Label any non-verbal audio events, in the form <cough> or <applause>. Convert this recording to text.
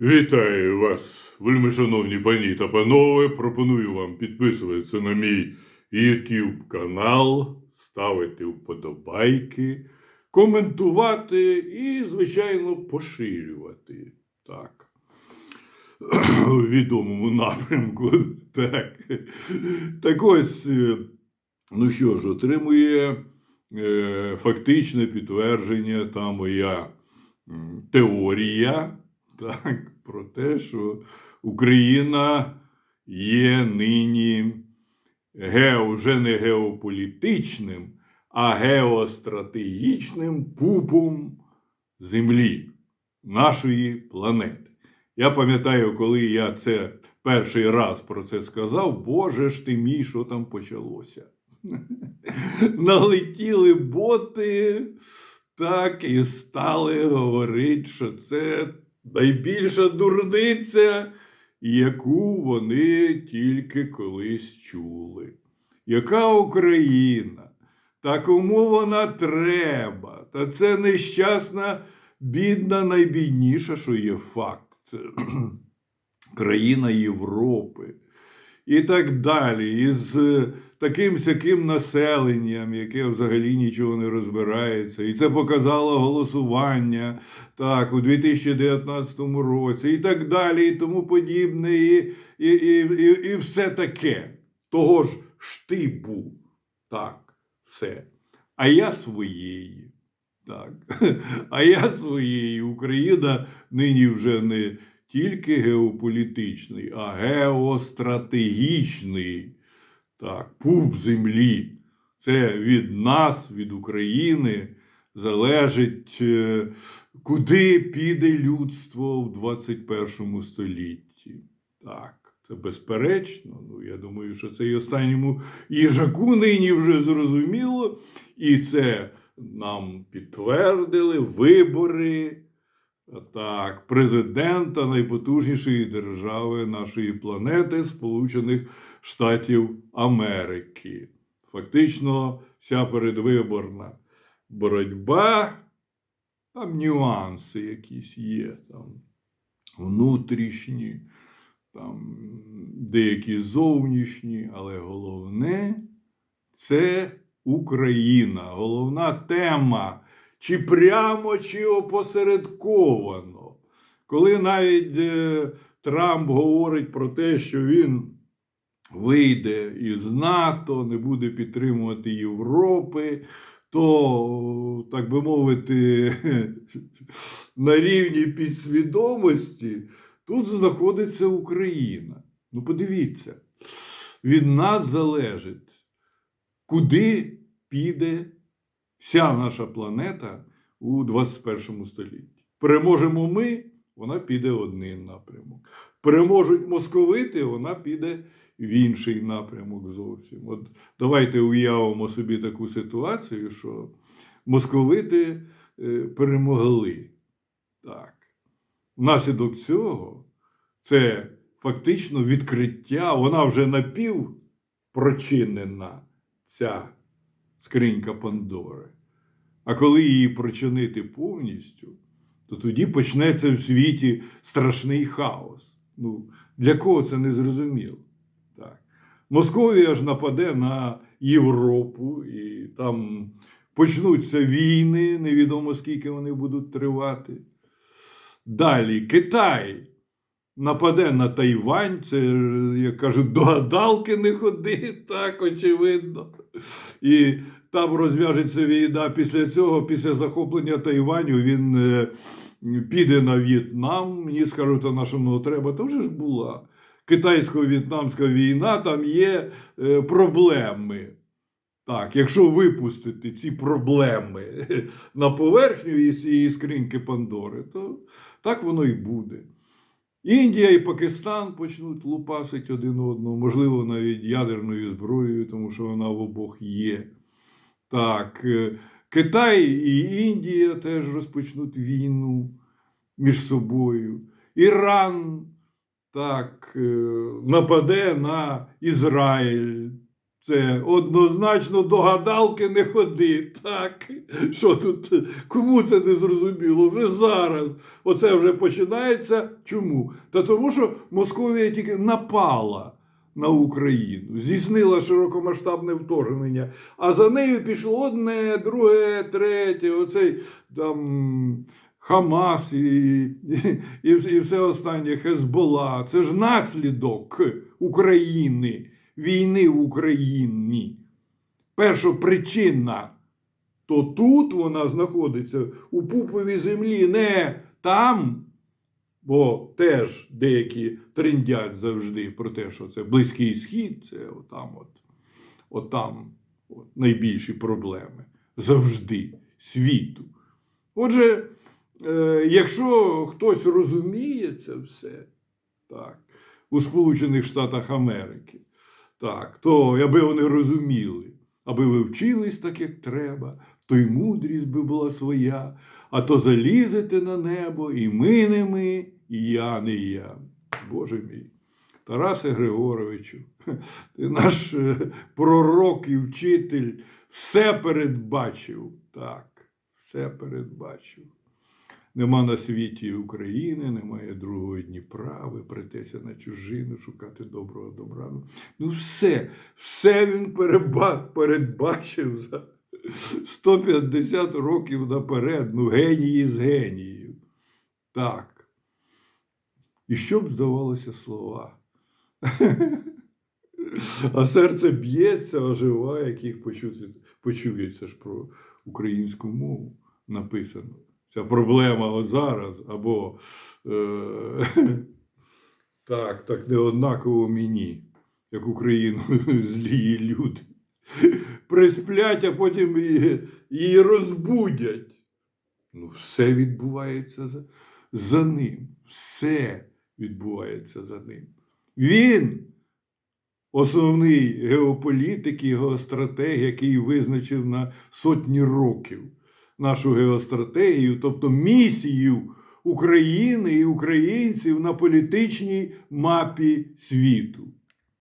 Вітаю вас, вельмишановні пані та панове. Пропоную вам підписуватися на мій YouTube канал, ставити вподобайки, коментувати і, звичайно, поширювати. Так. <clears throat> У відомому напрямку. <laughs> Так. Так ось, е, ну що ж, отримує е, фактичне підтвердження та моя теорія так, про те, що Україна є нині гео, вже не геополітичним, а геостратегічним пупом землі нашої планети. Я пам'ятаю, коли я це перший раз про це сказав, Боже ж ти мій, що там почалося. <laughs> Налетіли боти, так і стали говорити, що це найбільша дурниця, яку вони тільки колись чули. Яка Україна? Та кому вона треба? Та це нещасна, бідна, найбідніша, що є факт. Це <clears throat> країна Європи. І так далі. Із таким сяким населенням, яке взагалі нічого не розбирається. І це показало голосування так, у 2019 році, і так далі, і тому подібне, і, і, і, і, і все таке. Того ж штибу. Так, все. А я своєї. Так. <laughs> А я своєї. Україна нині вже не тільки геополітичний, а геостратегічний. Так, пуп землі. Це від нас, від України, залежить, е, куди піде людство в 21 столітті. Так, це безперечно. Ну, я думаю, що це і останньому їжаку нині вже зрозуміло. І це нам підтвердили вибори. Так, президента найпотужнішої держави нашої планети Сполучених Штатів Америки. Фактично, вся передвиборна боротьба, там нюанси якісь є, там внутрішні, там деякі зовнішні, але головне це Україна. Головна тема чи прямо, чи опосередковано. Коли навіть е, Трамп говорить про те, що він вийде із НАТО, не буде підтримувати Європи, то, так би мовити, <laughs> на рівні підсвідомості тут знаходиться Україна. Ну, подивіться, від нас залежить, куди піде вся наша планета у 21 столітті. Переможемо ми, вона піде в один напрямок. Переможуть московити, вона піде в інший напрямок зовсім. От давайте уявимо собі таку ситуацію, що московити е, перемогли. Так. Внаслідок цього це фактично відкриття, вона вже напівпрочинена, ця скринька Пандори. А коли її прочинити повністю, то тоді почнеться в світі страшний хаос. Ну, для кого це не зрозуміло? Так. Московія ж нападе на Європу, і там почнуться війни, невідомо скільки вони будуть тривати. Далі Китай нападе на Тайвань, це, як кажуть, до гадалки не ходи, <laughs> так очевидно. І там розв'яжеться війна. Після цього, після захоплення Тайваню, він е, піде на В'єтнам. Мені скажуть, то нашому треба. То вже ж була. Китайсько-в'єтнамська війна, там є е, проблеми. Так, якщо випустити ці проблеми <laughs> на поверхню із цієї скриньки Пандори, то так воно і буде. Індія і Пакистан почнуть лупасити один одного, можливо, навіть ядерною зброєю, тому що вона в обох є. Так, е, Китай і Індія теж розпочнуть війну між собою. Іран так, е, нападе на Ізраїль. Це однозначно до гадалки не ходи. Так, що тут, кому це не зрозуміло? Вже зараз. Оце вже починається. Чому? Та тому, що Московія тільки напала на Україну, здійснила широкомасштабне вторгнення, а за нею пішло одне, друге, третє, оцей там. Хамас і, і, і все останнє Хезбола. Це ж наслідок України, війни в Україні. Першопричинна. То тут вона знаходиться у пуповій землі, не там, бо теж деякі трендять завжди про те, що це Близький Схід, це отам, от, отам от, найбільші проблеми завжди світу. Отже, е, якщо хтось розуміє це все, так, у Сполучених Штатах Америки, так, то аби вони розуміли, аби ви вчились так, як треба, то й мудрість би була своя, а то залізете на небо, і ми не ми, і я не я. Боже мій. Тарасе Григоровичу, ти наш е, пророк і вчитель все передбачив. Так, все передбачив. Нема на світі України, немає другого Дніпра, ви на чужину, шукати доброго добра. Ну, все, все він передбачив за 150 років наперед. Ну, генії з геніїв. Так. І що б здавалося слова? А серце б'ється, оживає, як їх почується ж про українську мову написано. Ця проблема от зараз, або е, <laughs> так, так не однаково мені, як Україну <laughs> злії люди. Присплять, а потім її, її розбудять. Ну, все відбувається за, за ним. Все відбувається за ним. Він основний геополітик і геостратег, який визначив на сотні років нашу геостратегію, тобто місію України і українців на політичній мапі світу.